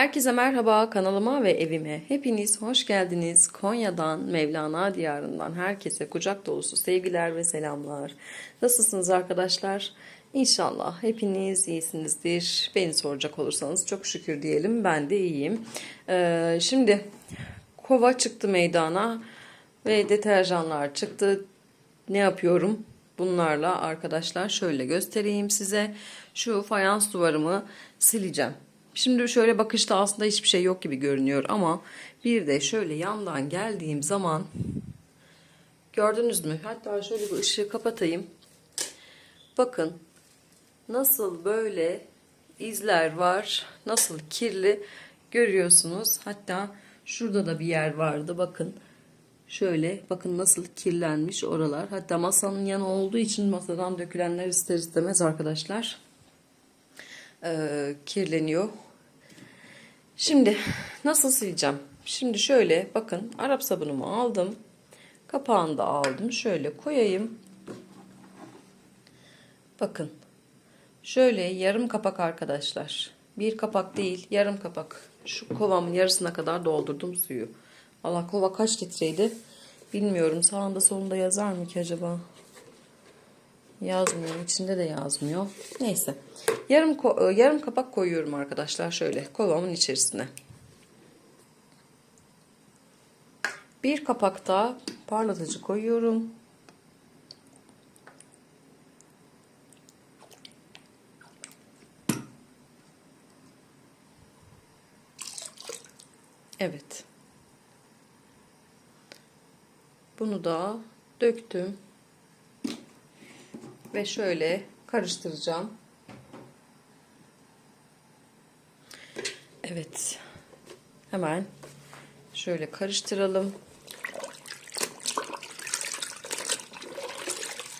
Herkese merhaba kanalıma ve evime. Hepiniz hoş geldiniz. Konya'dan, Mevlana diyarından herkese kucak dolusu sevgiler ve selamlar. Nasılsınız arkadaşlar? İnşallah hepiniz iyisinizdir. Beni soracak olursanız çok şükür diyelim. Ben de iyiyim. Ee, şimdi kova çıktı meydana ve deterjanlar çıktı. Ne yapıyorum? Bunlarla arkadaşlar şöyle göstereyim size. Şu fayans duvarımı sileceğim. Şimdi şöyle bakışta aslında hiçbir şey yok gibi görünüyor ama bir de şöyle yandan geldiğim zaman gördünüz mü? Hatta şöyle bir ışığı kapatayım. Bakın nasıl böyle izler var, nasıl kirli görüyorsunuz. Hatta şurada da bir yer vardı bakın. Şöyle bakın nasıl kirlenmiş oralar. Hatta masanın yanı olduğu için masadan dökülenler ister istemez arkadaşlar e, kirleniyor. Şimdi nasıl sileceğim? Şimdi şöyle bakın Arap sabunumu aldım. Kapağını da aldım. Şöyle koyayım. Bakın. Şöyle yarım kapak arkadaşlar. Bir kapak değil yarım kapak. Şu kovamın yarısına kadar doldurdum suyu. Allah kova kaç litreydi? Bilmiyorum. Sağında solunda yazar mı ki acaba? Yazmıyor. içinde de yazmıyor. Neyse. Yarım yarım kapak koyuyorum arkadaşlar şöyle kovamın içerisine. Bir kapakta parlatıcı koyuyorum. Evet. Bunu da döktüm. Ve şöyle karıştıracağım. Evet. Hemen şöyle karıştıralım.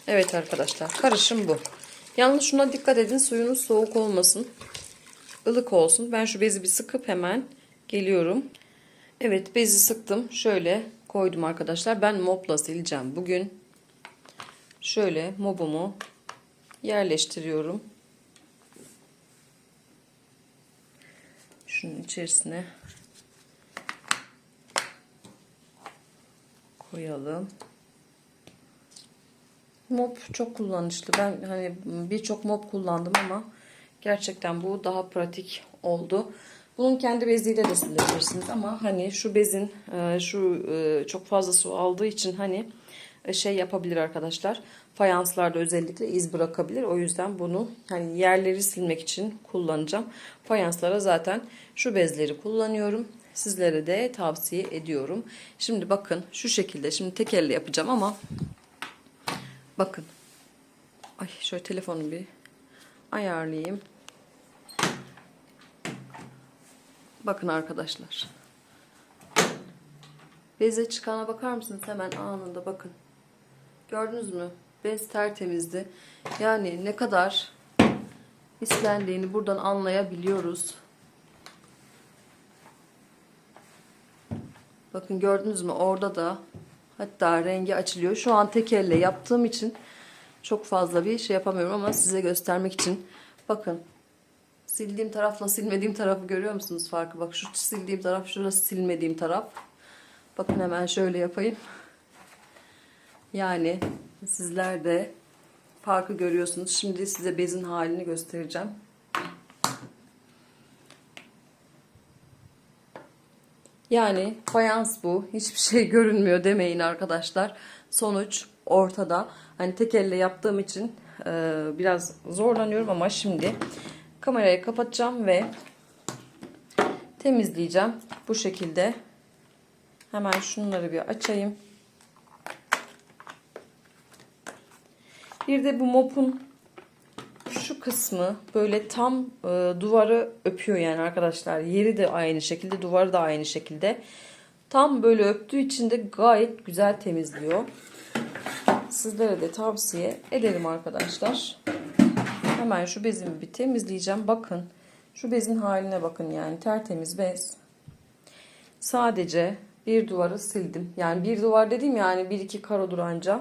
Evet arkadaşlar karışım bu. Yalnız şuna dikkat edin suyunuz soğuk olmasın. ılık olsun. Ben şu bezi bir sıkıp hemen geliyorum. Evet bezi sıktım. Şöyle koydum arkadaşlar. Ben mopla sileceğim bugün. Şöyle mobumu yerleştiriyorum. Şunun içerisine koyalım. Mop çok kullanışlı. Ben hani birçok mop kullandım ama gerçekten bu daha pratik oldu. Bunun kendi beziyle de silebilirsiniz ama hani şu bezin e, şu e, çok fazla su aldığı için hani şey yapabilir arkadaşlar. Fayanslarda özellikle iz bırakabilir. O yüzden bunu hani yerleri silmek için kullanacağım. Fayanslara zaten şu bezleri kullanıyorum. Sizlere de tavsiye ediyorum. Şimdi bakın şu şekilde. Şimdi tek elle yapacağım ama bakın. Ay şöyle telefonu bir ayarlayayım. Bakın arkadaşlar. Beze çıkana bakar mısınız? Hemen anında bakın. Gördünüz mü? Bez tertemizdi. Yani ne kadar islendiğini buradan anlayabiliyoruz. Bakın gördünüz mü? Orada da hatta rengi açılıyor. Şu an tek elle yaptığım için çok fazla bir şey yapamıyorum ama size göstermek için bakın sildiğim tarafla silmediğim tarafı görüyor musunuz farkı? Bak şu sildiğim taraf şurası silmediğim taraf. Bakın hemen şöyle yapayım. Yani sizler de farkı görüyorsunuz. Şimdi size bezin halini göstereceğim. Yani fayans bu. Hiçbir şey görünmüyor demeyin arkadaşlar. Sonuç ortada. Hani tek elle yaptığım için e, biraz zorlanıyorum ama şimdi kamerayı kapatacağım ve temizleyeceğim. Bu şekilde. Hemen şunları bir açayım. Bir de bu mopun şu kısmı böyle tam e, duvarı öpüyor yani arkadaşlar. Yeri de aynı şekilde, duvarı da aynı şekilde. Tam böyle öptüğü için de gayet güzel temizliyor. Sizlere de tavsiye ederim arkadaşlar. Hemen şu bezimi bir temizleyeceğim. Bakın şu bezin haline bakın yani tertemiz bez. Sadece bir duvarı sildim. Yani bir duvar dediğim yani bir iki karo duranca.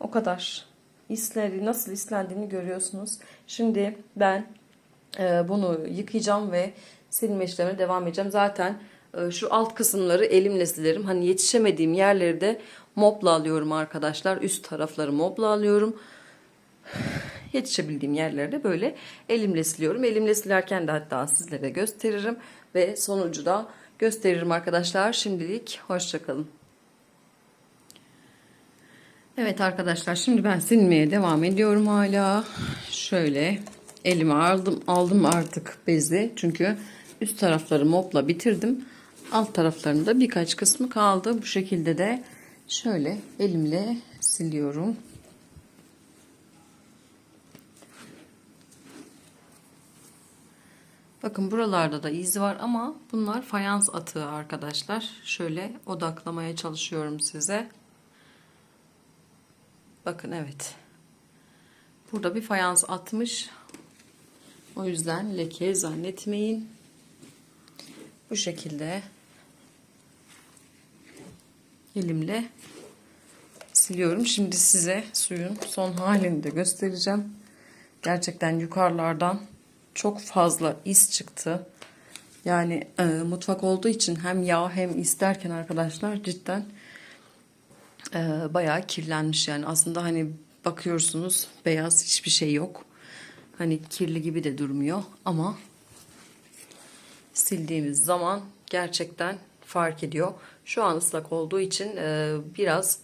O kadar isleri nasıl islendiğini görüyorsunuz. Şimdi ben e, bunu yıkayacağım ve silme işlemine devam edeceğim. Zaten e, şu alt kısımları elimle silerim. Hani yetişemediğim yerleri de mopla alıyorum arkadaşlar. Üst tarafları mopla alıyorum. Yetişebildiğim yerlerde böyle elimle siliyorum. Elimle silerken de hatta sizlere gösteririm ve sonucu da gösteririm arkadaşlar. Şimdilik hoşçakalın. Evet arkadaşlar şimdi ben silmeye devam ediyorum hala. Şöyle elime aldım aldım artık bezi. Çünkü üst tarafları mopla bitirdim. Alt taraflarında birkaç kısmı kaldı. Bu şekilde de şöyle elimle siliyorum. Bakın buralarda da iz var ama bunlar fayans atığı arkadaşlar. Şöyle odaklamaya çalışıyorum size. Bakın evet. Burada bir fayans atmış. O yüzden leke zannetmeyin. Bu şekilde elimle siliyorum. Şimdi size suyun son halini de göstereceğim. Gerçekten yukarılardan çok fazla iz çıktı. Yani e, mutfak olduğu için hem yağ hem is derken arkadaşlar cidden e, bayağı kirlenmiş yani aslında hani bakıyorsunuz beyaz hiçbir şey yok. Hani kirli gibi de durmuyor ama sildiğimiz zaman gerçekten fark ediyor. Şu an ıslak olduğu için e, biraz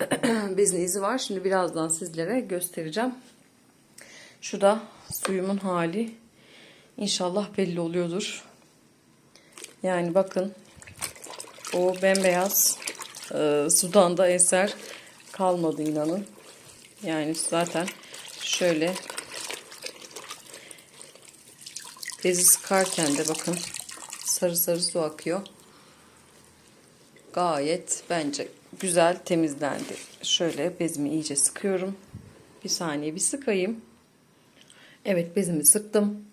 bezin izi var. Şimdi birazdan sizlere göstereceğim. Şu da suyumun hali. İnşallah belli oluyordur. Yani bakın o bembeyaz e, sudan da eser kalmadı inanın. Yani zaten şöyle bezi sıkarken de bakın sarı sarı su akıyor. Gayet bence güzel temizlendi. Şöyle bezimi iyice sıkıyorum. Bir saniye bir sıkayım. Evet bezimi sıktım.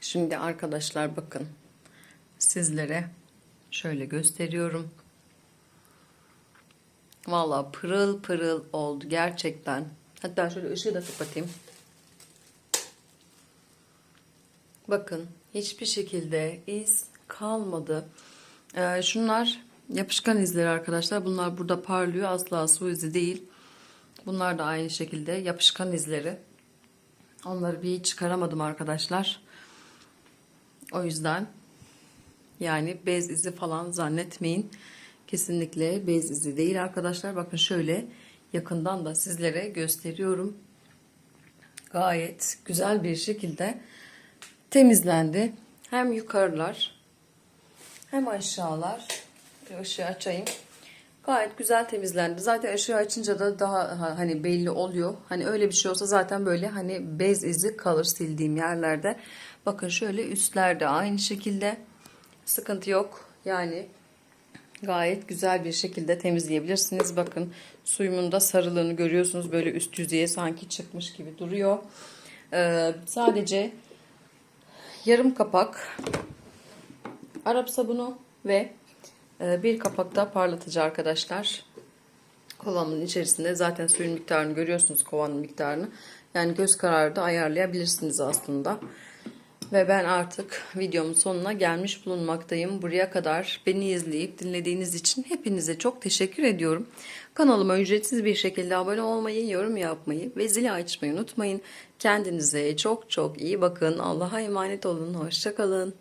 Şimdi arkadaşlar bakın sizlere şöyle gösteriyorum. Valla pırıl pırıl oldu gerçekten. Hatta şöyle ışığı da kapatayım. Bakın hiçbir şekilde iz kalmadı. Ee, şunlar yapışkan izleri arkadaşlar. Bunlar burada parlıyor. Asla su izi değil. Bunlar da aynı şekilde yapışkan izleri. Onları bir çıkaramadım arkadaşlar. O yüzden yani bez izi falan zannetmeyin. Kesinlikle bez izi değil arkadaşlar. Bakın şöyle yakından da sizlere gösteriyorum. Gayet güzel bir şekilde temizlendi. Hem yukarılar hem aşağılar. Bir açayım. Gayet güzel temizlendi. Zaten ışığı açınca da daha hani belli oluyor. Hani öyle bir şey olsa zaten böyle hani bez izi kalır sildiğim yerlerde. Bakın şöyle üstlerde aynı şekilde sıkıntı yok. Yani gayet güzel bir şekilde temizleyebilirsiniz. Bakın suyumun da sarılığını görüyorsunuz. Böyle üst yüzeye sanki çıkmış gibi duruyor. Ee, sadece yarım kapak Arap sabunu ve e, bir kapakta parlatıcı arkadaşlar. Kovamın içerisinde zaten suyun miktarını görüyorsunuz kovanın miktarını. Yani göz kararı da ayarlayabilirsiniz aslında. Ve ben artık videomun sonuna gelmiş bulunmaktayım. Buraya kadar beni izleyip dinlediğiniz için hepinize çok teşekkür ediyorum. Kanalıma ücretsiz bir şekilde abone olmayı, yorum yapmayı ve zili açmayı unutmayın. Kendinize çok çok iyi bakın. Allah'a emanet olun. Hoşçakalın.